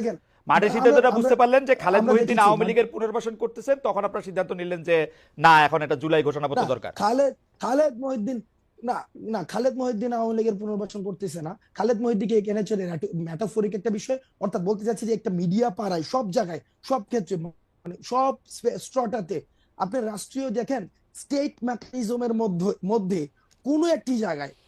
দেখেন মাঠের সিদ্ধান্তটা বুঝতে পারলেন যে খালেদ মহিউদ্দিন আওয়ামী লীগের পুনর্বাসন করতেছেন তখন আপনার সিদ্ধান্ত নিলেন যে না এখন এটা জুলাই ঘোষণাপত্র দরকার। খালেদ খালেদ মহিউদ্দিন না না খালেদ মহিউদ্দিন আওয়ামী লীগের পুনর্বাসন করতেছে না। খালেদ এখানে চলে ম্যাটাফোরিক একটা বিষয় অর্থাৎ বলতে চাচ্ছি যে একটা মিডিয়া পাড়ায় সব জায়গায় সব ক্ষেত্রে মানে সব স্ট্রটাতে আপনি রাষ্ট্রীয় দেখেন স্টেট মেকানিজমের মধ্যে মধ্যে কোনো একটি জায়গায়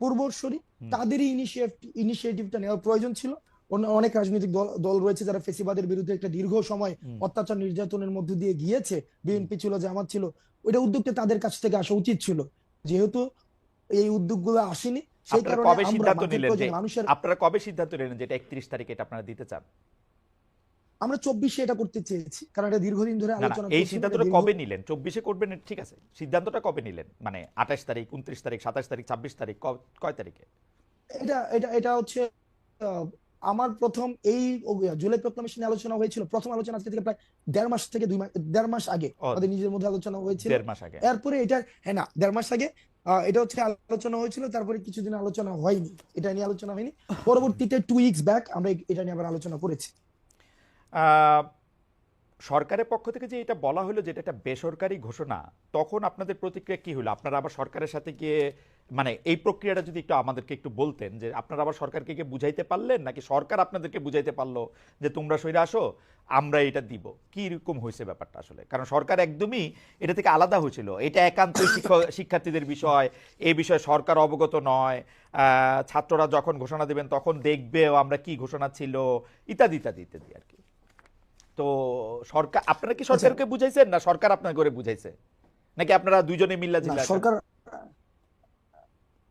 পূর্বসরী। তাদেরই ইনিশিয়েটিভটা নেওয়ার প্রয়োজন ছিল। অনেক রাজনৈতিক দল রয়েছে যারা ফেসিবাদের বিরুদ্ধে একটা দীর্ঘ সময় অত্যাচার নির্যাতনের মধ্য দিয়ে গিয়েছে। বিএনপি ছিল জামাত ছিল। ওইটা উদ্যোগটা তাদের কাছ থেকে আসা উচিত ছিল। যেহেতু এই উদ্যোগগুলো আসেনি সেই আপনারা কারণে কবে আমরা সিদ্ধান্ত নিলেন যে মানুষের আপনারা কবে সিদ্ধান্ত নিলেন যে এটা একত্রিশ তারিখে এটা আপনারা দিতে চান? আমরা চব্বিশে এটা করতে চেয়েছি কারণ এটা দীর্ঘদিন ধরে আলোচনা এই সিদ্ধান্তটা কবে নিলেন? চব্বিশে করবেন ঠিক আছে সিদ্ধান্তটা কবে নিলেন? মানে আঠাশ তারিখ উনত্রিশ তারিখ সাতাশ তারিখ ছাব্বিশ তারিখ কয় তারিখে? এটা এটা এটা হচ্ছে আমার প্রথম এই জুলাই প্রক্লামেশন আলোচনা হয়েছিল প্রথম আলোচনা আজকে থেকে প্রায় দেড় মাস থেকে দুই মাস দেড় মাস আগে আমাদের নিজের মধ্যে আলোচনা হয়েছিল। দেড় মাস আগে। এরপরে এটা হ্যাঁ না দেড় মাস আগে এটা হচ্ছে আলোচনা হয়েছিল তারপরে কিছুদিন আলোচনা হয়নি এটা নিয়ে আলোচনা হয়নি। পরবর্তীতে টু উইকস ব্যাক আমরা এটা নিয়ে আবার আলোচনা করেছি। সরকারের পক্ষ থেকে যে এটা বলা হলো যে এটা একটা বেসরকারি ঘোষণা, তখন আপনাদের প্রতিক্রিয়া কি হলো? আপনারা আবার সরকারের সাথে গিয়ে মানে এই প্রক্রিয়াটা যদি একটু আমাদেরকে একটু বলতেন যে আপনারা আবার সরকারকে গিয়ে বুঝাইতে পারলেন, নাকি সরকার আপনাদেরকে বুঝাইতে পারল যে তোমরা সইরে আসো, আমরা এটা দিব? কি রকম হয়েছে ব্যাপারটা আসলে? কারণ সরকার একদমই এটা থেকে আলাদা হয়েছিল। এটা একান্ত শিক্ষার্থীদের বিষয় এই বিষয়ে সরকার অবগত নয় ছাত্ররা যখন ঘোষণা দেবেন তখন দেখবে আমরা কি ঘোষণা ছিল, ইত্যাদি ইত্যাদি ইত্যাদি আর কি। তো সরকার আপনারা কি সরকারকে বুঝাইছেন না সরকার আপনার করে বুঝাইছে? নাকি আপনারা দুইজনে মিল্লা জিল্লা সরকার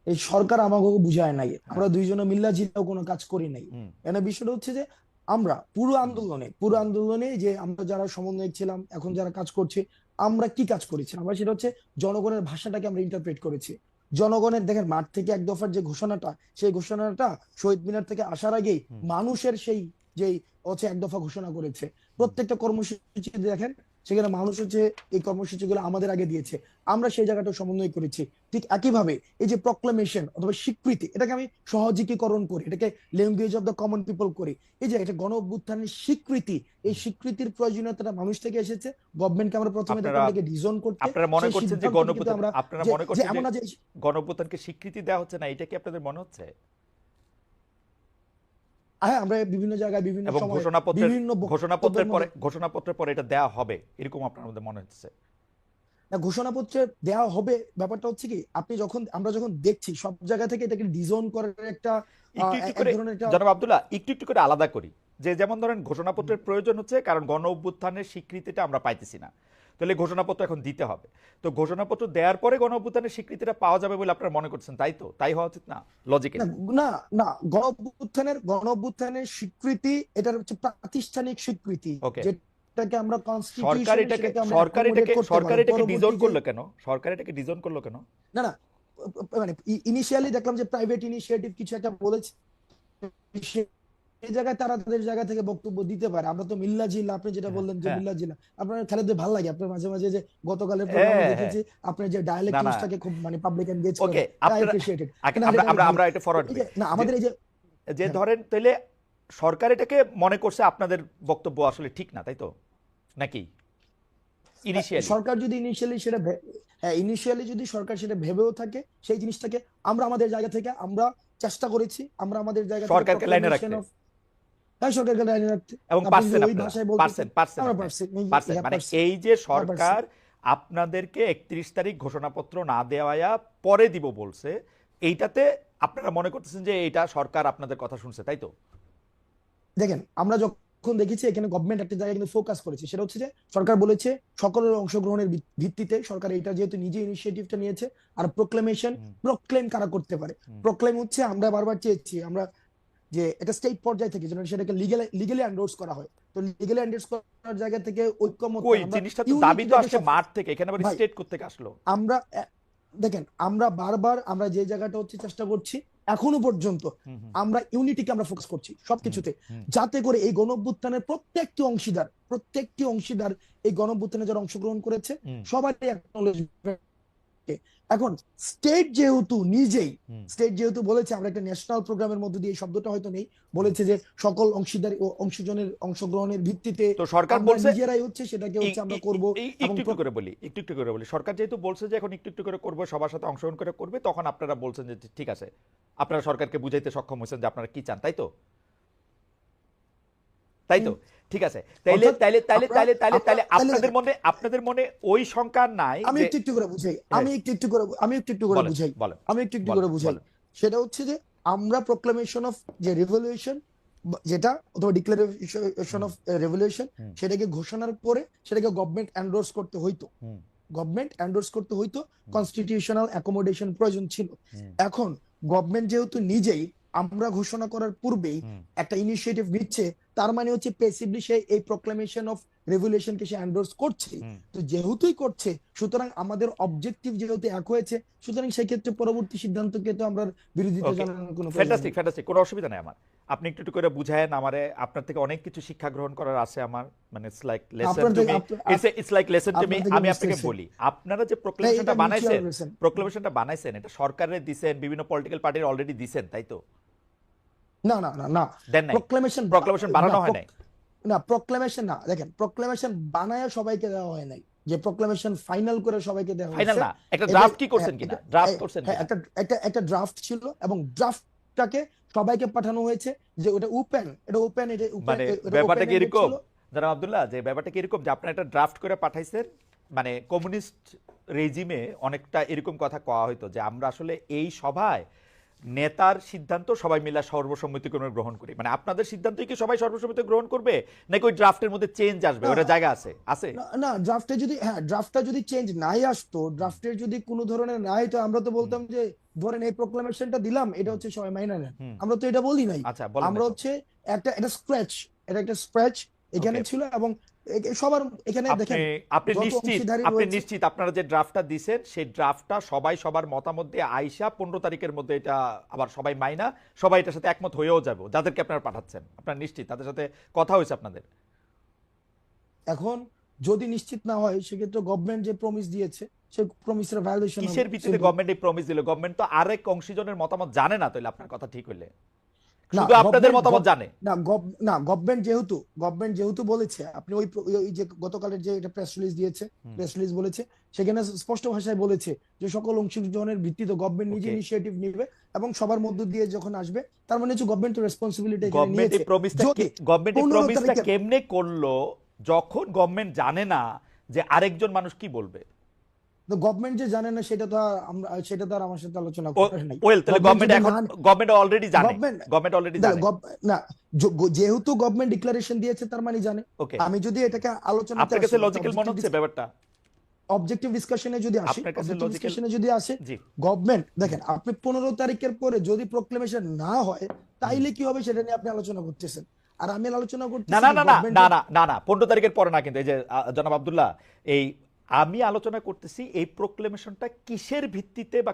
এই সরকার আমাকে বুঝায় নাই। আমরা দুইজনে মিল্লা জিল্লাও কোনো কাজ করি নাই। এখানে বিষয়টা হচ্ছে যে আমরা পুরো আন্দোলনে পুরো আন্দোলনে যে আমরা যারা সমন্বয়ক ছিলাম এখন যারা কাজ করছে আমরা কি কাজ করেছি? আমরা সেটা হচ্ছে জনগণের ভাষাটাকে আমরা ইন্টারপ্রেট করেছি। জনগণের দেখেন মাঠ থেকে এক দফার যে ঘোষণাটা সেই ঘোষণাটা শহীদ মিনার থেকে আসার আগেই মানুষের সেই যেই হচ্ছে এক দফা ঘোষণা করেছে। প্রত্যেকটা কর্মসূচি দেখেন সেখানে মানুষ হচ্ছে এই কর্মসূচিগুলো আমাদের আগে দিয়েছে। আমরা সেই জায়গাটা সমন্বয় করেছি। ঠিক একইভাবে এই যে প্রক্লামেশন অথবা স্বীকৃতি এটাকে আমি সহযোগীকরণ করি এটাকে language of the common people করি। এই যে এটা গণ অভ্যুত্থানের স্বীকৃতি এই স্বীকৃতির প্রয়োজনীয়তাটা মানুষ থেকে এসেছে গভর্নমেন্টকে আমরা প্রথমে এটাকে ডিজন করতে আপনারা মনে করছেন যে আমরা আপনারা মনে যে করছেন এমন যে না যে গণঅভ্যুত্থানকে স্বীকৃতি দেওয়া হচ্ছে না এটা কি আপনাদের মনে হচ্ছে? হ্যাঁ আমরা বিভিন্ন জায়গায় বিভিন্ন এবং সময় ঘোষণাপত্রের বিভিন্ন ঘোষণাপত্রের পরে ঘোষণাপত্রের পরে এটা দেওয়া হবে এরকম আপনার মধ্যে মনে হচ্ছে? না ঘোষণাপত্রে দেওয়া হবে ব্যাপারটা হচ্ছে কি আপনি যখন আমরা যখন দেখছি সব জায়গা থেকে এটাকে ডিজন করার একটা জনাব আব্দুল্লাহ একটু একটু করে আলাদা করি। যে যেমন ধরেন ঘোষণাপত্রের প্রয়োজন হচ্ছে কারণ গণ অভ্যুত্থানের স্বীকৃতিটা আমরা পাইতেছি না। তাহলে ঘোষণাপত্র এখন দিতে হবে। তো ঘোষণাপত্র দেওয়ার পরে গণ অভ্যুত্থানের স্বীকৃতিটা পাওয়া যাবে বলে আপনারা মনে করছেন তাই তো? তাই হওয়া উচিত না? লজিকে না না না গণ অভ্যুত্থানের গণ অভ্যুত্থানের স্বীকৃতি এটার হচ্ছে প্রাতিষ্ঠানিক স্বীকৃতি. যেটাকে আমরা সরকার এটাকে সরকার এটাকে সরকার এটাকে করল কেন? সরকার এটাকে করল কেন? না না মানে ইনিশিয়ালি দেখলাম যে প্রাইভেট ইনিশিয়েটিভ কিছু একটা বলেছে এই জায়গায় তারা তাদের জায়গা থেকে বক্তব্য দিতে পারে। আমরা তো মিল্লা জিল্লা আপনি যেটা হ্যাঁ, বললেন যে হ্যাঁ। মিল্লা জিল্লা আপনার খালেদের ভালো লাগে? আপনার মাঝে মাঝে যে গতকালের প্রোগ্রামে হ্যাঁ, দেখেছি আপনার যে ডায়ালেক্ট। ইউজটাকে খুব মানে পাবলিক এনগেজ করে। আই আপনারা অ্যাপ্রিশিয়েটেড আমরা আমরা এটা ফরওয়ার্ড না আমাদের এই যে যে। ধরেন তাহলে সরকার এটাকে মনে করছে আপনাদের বক্তব্য আসলে ঠিক না তাই তো? নাকি? ইনিশিয়ালি সরকার যদি ইনিশিয়ালি সেটা হ্যাঁ ইনিশিয়ালি যদি সরকার সেটা ভেবেও থাকে সেই জিনিসটাকে আমরা আমাদের জায়গা থেকে আমরা চেষ্টা করেছি। আমরা আমাদের জায়গা থেকে সরকারকে লাইনে রাখতে। হ্যাঁ সরকারকে লাইনে রাখতে। এবং পারছেন পারছেন পারছেন পারছেন। মানে এই যে সরকার আপনাদেরকে একত্রিশ তারিখ ঘোষণাপত্র না দেওয়া পরে দিব বলছে এইটাতে আপনারা মনে করতেছেন যে এটা সরকার আপনাদের কথা শুনছে তাই তো? দেখেন আমরা যখন দেখেছি এখানে গভর্নমেন্ট একটা জায়গায় কিন্তু ফোকাস করেছে সেটা হচ্ছে যে সরকার বলেছে সকলের অংশগ্রহণের ভিত্তিতে সরকার এটা যেহেতু নিজে ইনিশিয়েটিভটা নিয়েছে আর প্রোক্লেমেশন। প্রোক্লেম কারা করতে পারে। প্রোক্লেম হচ্ছে আমরা বারবার চেয়েছি আমরা যে এটা স্টেট পর্যায় থেকে যেন সেটাকে লিগ্যালি লিগ্যালি এন্ডোর্স করা হয়। তো লিগ্যালি এন্ডোর্স করার জায়গা থেকে ঐক্যমত কই? জিনিসটা তো দাবি তো আসছে মাঠ থেকে এখানে আবার স্টেট করতে আসলো? আমরা দেখেন আমরা বারবার আমরা যে জায়গাটা হচ্ছে চেষ্টা করছি এখনও পর্যন্ত আমরা ইউনিটিকে আমরা ফোকাস করছি সবকিছুতে। যাতে করে এই গণঅভ্যুত্থানের প্রত্যেকটি অংশীদার প্রত্যেকটি অংশীদার এই গণঅভ্যুত্থানে যারা অংশগ্রহণ করেছে হুম, acknowledgement এখন স্টেট যেহেতু নিজেই স্টেট যেহেতু বলেছে আমরা একটা ন্যাশনাল প্রোগ্রামের মধ্যে দিয়ে শব্দটা হয়তো নেই বলেছে যে সকল অংশীদার ও অংশজনের অংশগ্রহণের ভিত্তিতে তো সরকার বলছে নিজেরাই হচ্ছে সেটাকে হচ্ছে আমরা করব একটু একটু করে বলি একটু একটু করে বলি। সরকার যেহেতু বলছে যে এখন একটু একটু করে করবে সবার সাথে অংশগ্রহণ করে করবে তখন আপনারা বলছেন যে ঠিক আছে। আপনারা সরকারকে বুঝাইতে সক্ষম হয়েছেন যে আপনারা কি চান তাই তো? তাই তো? ঠিক আছে। তাইলে তাইলে তাইলে তাইলে তাইলে তাইলে আপনাদের মনে আপনাদের মনে ওই সংখ্যা নাই আমি একটু একটু করে বুঝাই। আমি একটু একটু করে আমি একটু একটু করে বুঝাই। আমি একটু একটু করে বুঝাই। সেটা হচ্ছে যে আমরা প্রোক্লামেশন অফ যে রেভলিউশন যেটা অথবা ডিক্লারেশন অফ রেভলিউশন সেটাকে ঘোষণার পরে সেটাকে গভর্নমেন্ট এন্ডোর্স করতে হইতো। গভর্নমেন্ট এন্ডোর্স করতে হইতো কনস্টিটিউশনাল অ্যাকোমোডেশন প্রয়োজন ছিল। এখন গভর্নমেন্ট যেহেতু নিজেই আমরা ঘোষণা করার পূর্বেই একটা ইনিশিয়েটিভ নিচ্ছে তার মানে হচ্ছে পেসিভলি সে এই প্রোক্লামেশন অফ রেভলিউশনকে সে এন্ডোর্স করছে। তো যেহেতুই করছে সুতরাং আমাদের অবজেক্টিভ যেহেতু এক হয়েছে সুতরাং সেক্ষেত্রে পরবর্তী সিদ্ধান্তকে তো আমরা বিরোধিতা. জানানোর কোনো ফ্যান্টাস্টিক ফ্যান্টাস্টিক কোনো অসুবিধা নেই আমার। আপনি একটু একটু করে বুঝায়েন আমারে আপনার থেকে অনেক কিছু শিক্ষা গ্রহণ করার আছে আমার। মানে it's like lesson to me it's it's like lesson to me আমি আপনাকে বলি আপনারা যে প্রোক্লেমেশনটা বানাইছেন। প্রোক্লেমেশনটা বানাইছেন এটা সরকারের দিছেন বিভিন্ন পলিটিক্যাল পার্টির অলরেডি দিছেন তাই তো? না না না না। প্রোক্লেমেশন বানানো হয় নাই। না প্রোক্লামেশন না। দেখেন প্রোক্লামেশন বানায় সবাইকে দেওয়া হয় নাই। যে প্রোক্লামেশন ফাইনাল করে সবাইকে দেওয়া ফাইনাল না। একটা ড্রাফট কি করছেন হ্যাঁ, কিনা? ড্রাফট হ্যাঁ, করছেন হ্যাঁ, একটা একটা একটা ড্রাফট ছিল এবং ড্রাফটটাকে সবাইকে পাঠানো হয়েছে যে ওটা ওপেন এটা ওপেন এটা মানে ব্যাপারটা কি এরকম। আব্দুল্লাহ যে ব্যাপারটা কি এরকম যে আপনারা একটা ড্রাফট করে পাঠাইছেন মানে কমিউনিস্ট রেজিমে অনেকটা এরকম কথা কওয়া হইতো যে আমরা আসলে এই সভায় নেতার সিদ্ধান্ত সবাই মিলে সর্বসম্মতিক্রমে গ্রহণ করি। মানে আপনাদের সিদ্ধান্তই কি সবাই সর্বসম্মতি গ্রহণ করবে? নাকি ওই ড্রাফটের মধ্যে চেঞ্জ আসবে? ওটা জায়গা আছে? আছে? না, ড্রাফটে যদি হ্যাঁ ড্রাফটটা যদি চেঞ্জ নাই আসতো ড্রাফটের যদি কোনো ধরনের নাই তো আমরা তো বলতাম যে ধরেন এই প্রোক্লামেশনটা দিলাম এটা হচ্ছে সবাই মাইনা নেন। আমরা তো এটা বলি নাই। আচ্ছা আমরা হচ্ছে একটা এটা স্ক্র্যাচ এটা একটা স্ক্র্যাচ এখানে ছিল এবং সবার এখানে দেখেন আপনি নিশ্চিত আপনি নিশ্চিত আপনারা যে ড্রাফটটা দিছেন সেই ড্রাফটটা সবাই সবার মতামত দিয়ে আইসা পনেরো তারিখের মধ্যে এটা আবার সবাই মাইনা সবাই এটার সাথে একমত হয়েও যাব যাদেরকে আপনারা পাঠাচ্ছেন। আপনারা নিশ্চিত তাদের সাথে কথা হয়েছে আপনাদের। এখন যদি নিশ্চিত না হয় সেক্ষেত্রে গভর্নমেন্ট যে প্রমিস দিয়েছে সেই প্রমিসের ভায়োলেশন কিসের ভিত্তিতে গভর্নমেন্ট এই প্রমিস দিল? গভর্নমেন্ট তো আরেক অংশীজনের মতামত জানে না তাহলে আপনার কথা ঠিক হইলে। শুধু আপনাদের মতামত জানে। না না গভর্নমেন্ট যেহেতু গভর্নমেন্ট যেহেতু বলেছে আপনি ওই ওই যে গতকালের যে এটা প্রেস রিলিজ দিয়েছে প্রেস রিলিজ বলেছে সেখানে স্পষ্ট ভাষায় বলেছে যে সকল অংশগ্রহণের ভিত্তিতে গভর্নমেন্ট নিজে. ইনিশিয়েটিভ নিবে এবং সবার মধ্য দিয়ে যখন আসবে তার মানে হচ্ছে গভর্নমেন্ট রেসপন্সিবিলিটি গভর্নমেন্ট এই প্রমিসটা গভর্নমেন্ট এই প্রমিসটা কেমনে করল যখন গভর্নমেন্ট জানে না যে আরেকজন মানুষ কি বলবে? গভর্নমেন্ট যে জানে না সেটা তো আমরা সেটা তো আর আমার সাথে আলোচনা ও- নাই। ওয়েল তাহলে গভর্নমেন্ট এখন গভর্নমেন্ট অলরেডি জানে। গভর্নমেন্ট অলরেডি জানে। না যেহেতু গভর্নমেন্ট ডিক্লারেশন দিয়েছে তার মানে জানে। আমি যদি এটাকে আলোচনা আপনার কাছে লজিক্যাল মনে হচ্ছে ব্যাপারটা? অবজেক্টিভ ডিসকাশনে যদি আসি অবজেক্টিভ ডিসকাশনে যদি আসে গভর্নমেন্ট দেখেন আপনি পনেরো তারিখের পরে যদি প্রোক্লেমেশন না হয় তাইলে কি হবে সেটা নিয়ে আপনি আলোচনা করতেছেন। আর আমি আলোচনা করতেছি না না না না না না না না পনেরো তারিখের পরে না কিন্তু এই যে জনাব আব্দুল্লাহ এই আমি আলোচনা করতেছি এই প্রোক্লেমেশনটা কিসের ভিত্তিতে বা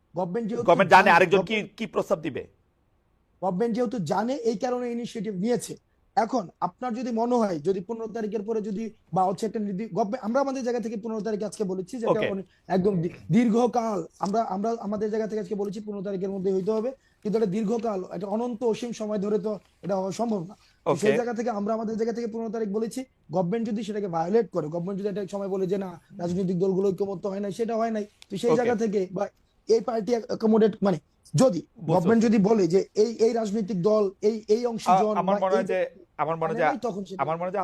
গভর্নমেন্ট যেহেতু গভর্নমেন্ট জানে আরেকজন কি কি প্রস্তাব দিবে। গভর্নমেন্ট যেহেতু জানে এই কারণে ইনিশিয়েটিভ নিয়েছে। এখন আপনার যদি মনে হয় যদি পনেরো তারিখের পরে যদি বা হচ্ছে একটা আমরা আমাদের জায়গা থেকে পনেরো তারিখ আজকে বলেছি একদম দীর্ঘকাল আমরা আমরা আমাদের জায়গা থেকে আজকে বলেছি পনেরো তারিখের মধ্যে হইতে হবে। কিন্তু এটা দীর্ঘকাল এটা অনন্ত অসীম সময় ধরে তো এটা হওয়া সম্ভব না। সেই জায়গা থেকে আমরা আমাদের জায়গা থেকে পনেরো তারিখ বলেছি গভর্নমেন্ট যদি সেটাকে ভায়োলেট করে গভর্নমেন্ট যদি একটা সময় বলে যে না রাজনৈতিক দলগুলো ঐক্যমত্য হয় না সেটা হয় নাই। তো সেই জায়গা থেকে বা এই পার্টি অ্যাকোমোডেট মানে যদি গভর্নমেন্ট যদি বলে যে এই এই রাজনৈতিক দল এই এই অংশীজন আমার বা মনে হয় যে আমার মনে হয় মানে আমার মনে হয়